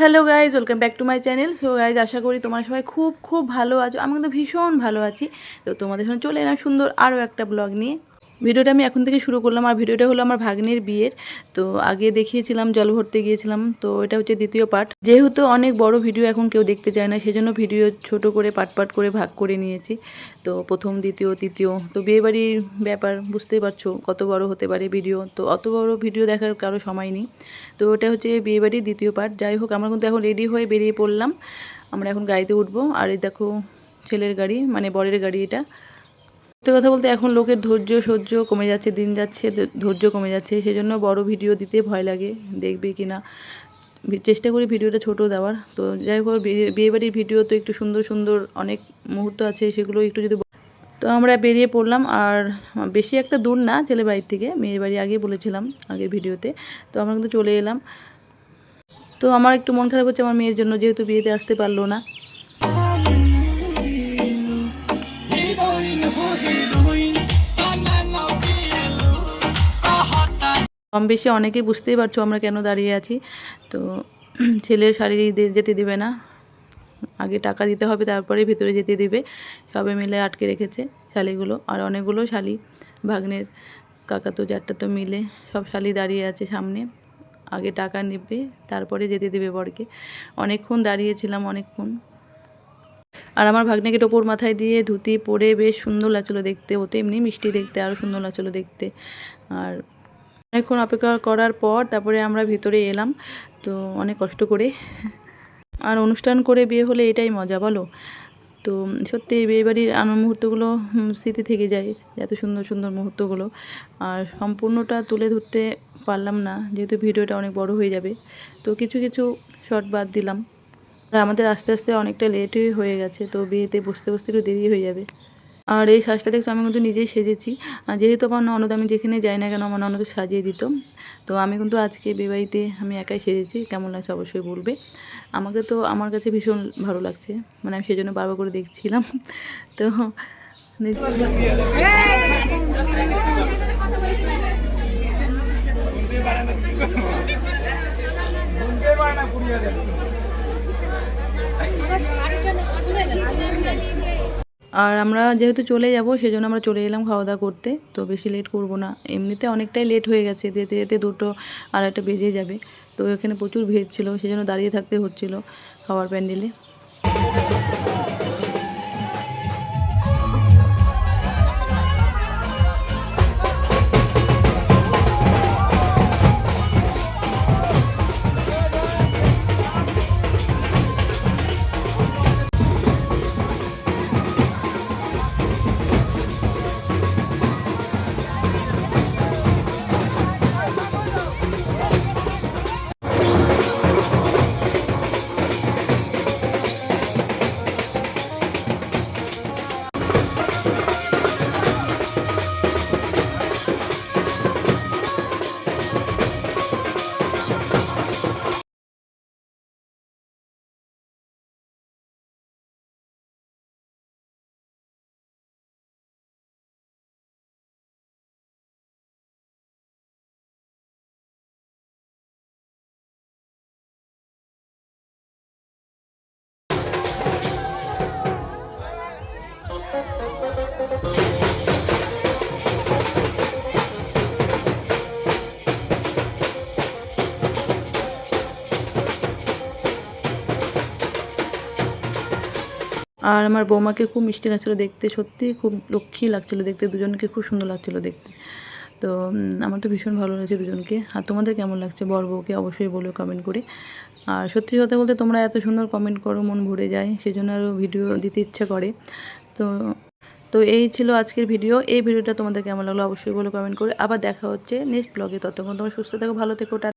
Hello guys, welcome back to my channel. So guys, আশা করি তোমার সবাই খুব খুব ভালো আছো। আমি কিন্তু ভীষণ ভালো আছি। তো তোমাদের সঙ্গে চলে এলাম সুন্দর আরও একটা ব্লগ নিয়ে। ভিডিওটা আমি এখন থেকে শুরু করলাম। আর ভিডিওটা হলো আমার ভাগ্নির বিয়ের। তো আগে দেখিয়েছিলাম, জল ভরতে গিয়েছিলাম। তো এটা হচ্ছে দ্বিতীয় পার্ট। যেহেতু অনেক বড় ভিডিও এখন কেউ দেখতে চায় না, সেজন্য ভিডিও ছোট করে পাট পাট করে ভাগ করে নিয়েছি। তো প্রথম, দ্বিতীয়, তৃতীয়, তো বিয়েবাড়ির ব্যাপার বুঝতেই পারছ, কত বড় হতে পারে ভিডিও। তো অত বড় ভিডিও দেখার কারও সময় নেই। তো ওটা হচ্ছে বিয়েবাড়ির দ্বিতীয় পার্ট। যাই হোক, আমরা কিন্তু এখন রেডি হয়ে বেরিয়ে পড়লাম। আমরা এখন গাড়িতে উঠবো। আর এই দেখো, ছেলের গাড়ি মানে বরের গাড়ি এটা। সত্যি কথা বলতে এখন লোকের ধৈর্য সহ্য কমে যাচ্ছে, দিন যাচ্ছে, ধৈর্য কমে যাচ্ছে সেই জন্য বড় ভিডিও দিতে ভয় লাগে, দেখবে কি না। চেষ্টা করি ভিডিওটা ছোট দেওয়ার। তো যাই হোক, বিয়ে- বিয়েবাড়ির ভিডিও তো একটু সুন্দর সুন্দর অনেক মুহূর্ত আছে, সেগুলো একটু যদি তো আমরা বেরিয়ে পড়লাম, আর বেশি একটা দূর না ছেলে বাড়ির থেকে, মেয়ের বাড়ি আগে বলেছিলাম আগের ভিডিওতে। তো আমরা কিন্তু চলে এলাম। তো আমার একটু মন খারাপ হচ্ছে আমার মেয়ের জন্য, যেহেতু বিয়েতে আসতে পারল না। কম বেশি অনেকেই বুঝতেই পারছ আমরা কেন দাঁড়িয়ে আছি। তো ছেলের শাড়ি যেতে দিবে না। আগে টাকা দিতে হবে তারপরে ভিতরে যেতে দিবে। সবে মিলে আটকে রেখেছে শালিগুলো আর অনেকগুলো শালি। ভাগ্নের কাকা তো, যারটা তো মিলে সব শালি দাঁড়িয়ে আছে সামনে। আগে টাকা নেবে, তারপরে যেতে দেবে বরকে। অনেকক্ষণ দাঁড়িয়েছিলাম, অনেকক্ষণ। আর আমার ভাগ্নেকে টোপর মাথায় দিয়ে ধুতি পরে বেশ সুন্দর লাগছিল দেখতে। ও তো এমনি মিষ্টি দেখতে, আরও সুন্দর লাগছিল দেখতে। আর অনেকক্ষণ অপেক্ষা করার পর তারপরে আমরা ভিতরে এলাম, তো অনেক কষ্ট করে। আর অনুষ্ঠান করে বিয়ে হলে এটাই মজা, বলো? তো সত্যি বিয়েবাড়ির আনন্দ মুহূর্তগুলো স্মৃতি থেকে যায় এত সুন্দর সুন্দর মুহূর্তগুলো। আর সম্পূর্ণটা তুলে ধরতে পারলাম না, যেহেতু ভিডিওটা অনেক বড় হয়ে যাবে। তো কিছু কিছু শর্ট বাদ দিলাম। আর আমাদের আস্তে আস্তে অনেকটা লেটই হয়ে গেছে, তো বিয়েতে বসতে বসতে একটু দেরি হয়ে যাবে। আর এই সাজটা দেখছ, আমি কিন্তু নিজেই সেজেছি। যেহেতু আমার ননদ, আমি যেখানে যাই না কেন, আমার ননদ সাজিয়ে দিত। তো আমি কিন্তু আজকে বিয়েবাড়িতে আমি একাই সেজেছি, কেমন লাগছে অবশ্যই বলবে। আমাকে তো, আমার কাছে ভীষণ ভালো লাগছে মানে আমি সেই জন্য বারবার করে দেখছিলাম। তো আর আমরা যেহেতু চলে যাব, সেজন্য আমরা চলে এলাম খাওয়া দাওয়া করতে। তো বেশি লেট করব না। এমনিতে অনেকটাই লেট হয়ে গেছে। যেতে যেতে দুটো আর একটা বেজে যাবে। তো এখানে প্রচুর ভিড় ছিল, সেজন্য দাঁড়িয়ে থাকতে হচ্ছিল খাওয়ার প্যান্ডেলে। আর আমার বৌমাকে খুব মিষ্টি লাগছিল দেখতে, সত্যি খুব লক্ষ্মী লাগছিল দেখতে, দুজনকে খুব সুন্দর লাগছিল দেখতে। তো আমার তো ভীষণ ভালো লাগছে দুজনকে। আর তোমাদের কেমন লাগছে? বর বউকে অবশ্যই বলো কমেন্ট করে। আর সত্যি কথা বলতে তোমরা এত সুন্দর কমেন্ট করো, মন ভরে যায়, সেজন্য আরও ভিডিও দিতে ইচ্ছা করে। তো তো এই ছিল আজকের ভিডিও এই ভিডিওটা তোমাদের কেমন লাগল? অবশ্যই বলো কমেন্ট করে। আবার দেখা হচ্ছে নেক্সট ব্লগে ততক্ষণ তোমরা সুস্থ থাকো, ভালো থেকো